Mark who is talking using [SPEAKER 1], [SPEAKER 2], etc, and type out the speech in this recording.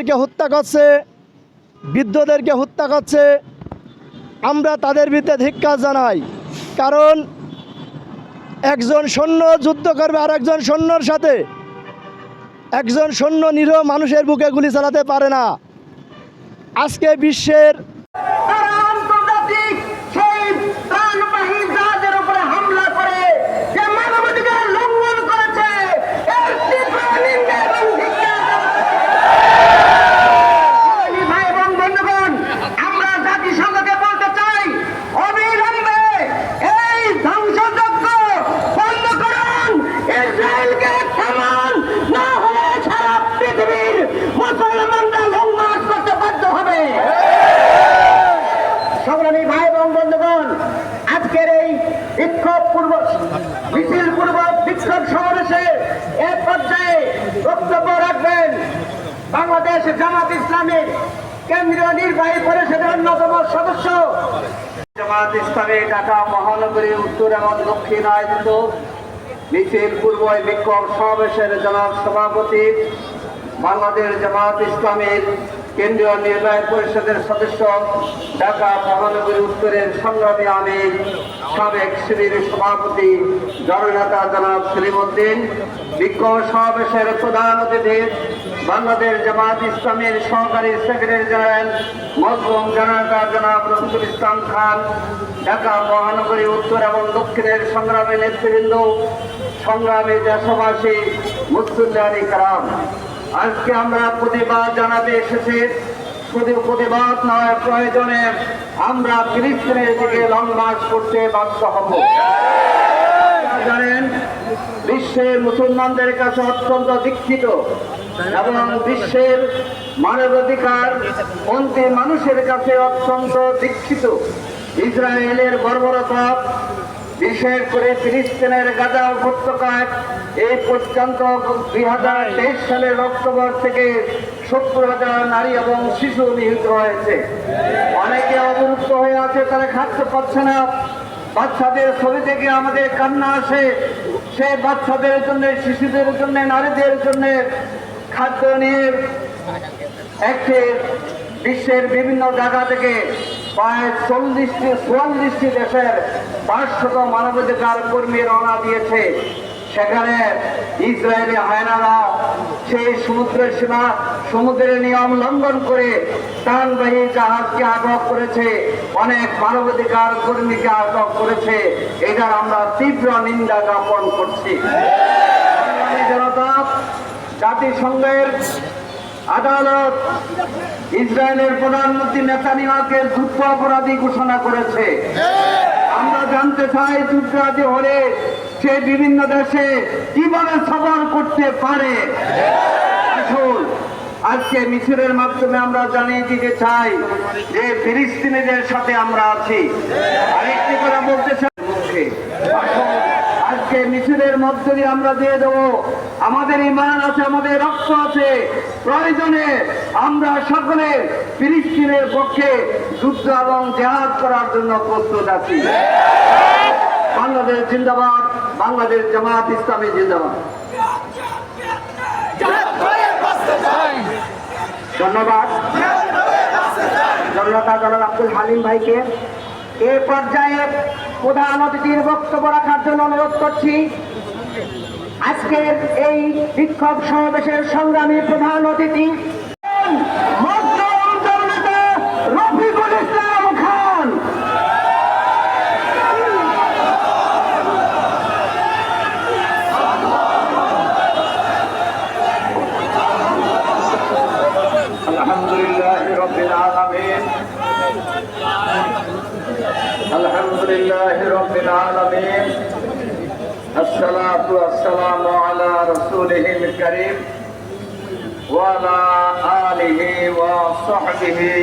[SPEAKER 1] মহিলাদেরকে হত্যা করছে, বৃদ্ধদেরকে হত্যা করছে। আমরা তাদের বিরুদ্ধে ধিক্ষা জানাই। কারণ একজন সৈন্য যুদ্ধ করবে আর একজন সৈন্যর সাথে। একজন সৈন্য নিরহ মানুষের বুকে গুলি চালাতে পারে না। আজকে বিশ্বের
[SPEAKER 2] তারা আন্তর্জাতিক সেই প্রাণবাহী জাহাজের উপরে হামলা করে যে মানবাধিকার লঙ্ঘন করেছে এর তীব্র নিন্দা এবং ধিক্কার জানাই। ভাই এবং বন্ধুগণ আমরা জাতিসংঘকে বলতে চাই অবিলম্বে এই ধ্বংসযজ্ঞ বন্ধ করুন ইসরায়েলকে থামান না হলে সারা পৃথিবীর মুসলমানরা লঙ্ঘন করতে বাধ্য হবে সংগ্রামী ভাই এবং বন্ধুগণ আজকের এই বিক্ষোভ পূর্ব মিছিল পূর্ব বিক্ষোভ সমাবেশে এক পর্যায়ে বক্তব্য রাখবেন বাংলাদেশ জামাত ইসলামের কেন্দ্রীয় নির্বাহী পরিষদের অন্যতম সদস্য। জামাত ইসলামী ঢাকা মহানগরী উত্তর এবং দক্ষিণ আয়োজিত মিছিল পূর্ব বিক্ষোভ সমাবেশের জনাব সভাপতি বাংলাদেশ জামাত ইসলামের কেন্দ্রীয় নির্বাহী পরিষদের সদস্য ঢাকা মহানগরী উত্তরের সংগ্রামী আমির সাবেক শিবির সভাপতি জননেতা জনাব সেলিমুদ্দিন বিক্ষোভ সমাবেশের প্রধান অতিথি বাংলাদেশ জামাত ইসলামের সহকারী সেক্রেটারি জেনারেল মজলুম জননেতা জনাব রফিকুল ইসলাম খান, ঢাকা মহানগরী উত্তর এবং দক্ষিণের সংগ্রামী নেতৃবৃন্দ, সংগ্রামী দেশবাসী মুসুল্লাহ কারাম আজকে আমরা প্রতিবাদ জানাতে এসেছি। শুধু প্রতিবাদ নয়, প্রয়োজনে আমরা ফিলিস্তিনের দিকে লং মার্চ করতে বাধ্য হব। জানেন, বিশ্বের মুসলমানদের কাছে অত্যন্ত দীক্ষিত এবং বিশ্বের মানবাধিকার মন্ত্রী মানুষের কাছে অত্যন্ত দীক্ষিত ইসরায়েলের বর্বরতা, বিশেষ করে ফিলিস্তিনের গাজা উপত্যকায় এই পর্যন্ত দুই হাজার তেইশ সালের অক্টোবর থেকে সত্তর হাজার নারী এবং শিশু নিহত হয়েছে। অনেকে অবরুদ্ধ হয়ে আছে, তারা খাদ্য পাচ্ছে না। বাচ্চাদের ছবি থেকে আমাদের কান্না আসে। সে বাচ্চাদের জন্য, শিশুদের জন্য, নারীদের জন্য খাদ্য নিয়ে একটি বিশ্বের বিভিন্ন জায়গা থেকে প্রায় চল্লিশটি, চুয়াল্লিশটি দেশের পাঁচশত মানবাধিকার কর্মী রওনা দিয়েছে। সেখানে ইসরায়েলি হায়নারা সেই সমুদ্রের সীমা, সমুদ্রের নিয়ম লঙ্ঘন করে টানবাহী জাহাজকে আটক করেছে, অনেক মানবাধিকার কর্মীকে আটক করেছে। এটার আমরা তীব্র নিন্দা জ্ঞাপন করছি। জনতা, জাতিসংঘের আদালত ইসরায়েলের প্রধানমন্ত্রী নেতানিয়াকে যুদ্ধ অপরাধী ঘোষণা করেছে। আমরা জানতে চাই যুদ্ধাপরাধী হলে সে বিভিন্ন দেশে কীভাবে সফর করতে পারে? আজকে মিছিলের মাধ্যমে আমরা জানিয়ে দিতে চাই যে ফিলিস্তিনিদের সাথে আমরা আছি। আরেকটি কথা বলতে চাই। আজকে মিছিলের মধ্য দিয়ে আমরা দিয়ে দেবো। আমাদের ইমান আছে, আমাদের রক্ত আছে। প্রয়োজনে আমরা সকলে ফিলিস্তিনের পক্ষে যুদ্ধ এবং জেহাদ করার জন্য প্রস্তুত আছি। বাংলাদেশ জিন্দাবাদ। বাংলাদেশ জামাত ইসলামী জিন্দাবাদ। ধন্যবাদ। হালিম ভাইকে। এ পর্যায়ে প্রধান রাখার জন্য অনুরোধ করছি। আজকের এই বিক্ষোভ সমাবেশের সংগ্রামী প্রধান অতিথি
[SPEAKER 3] الحمد لله رب العالمين. الحمد لله رب العالمين. الصلاة والسلام على رسوله الكريم وعلى آله وصحبه.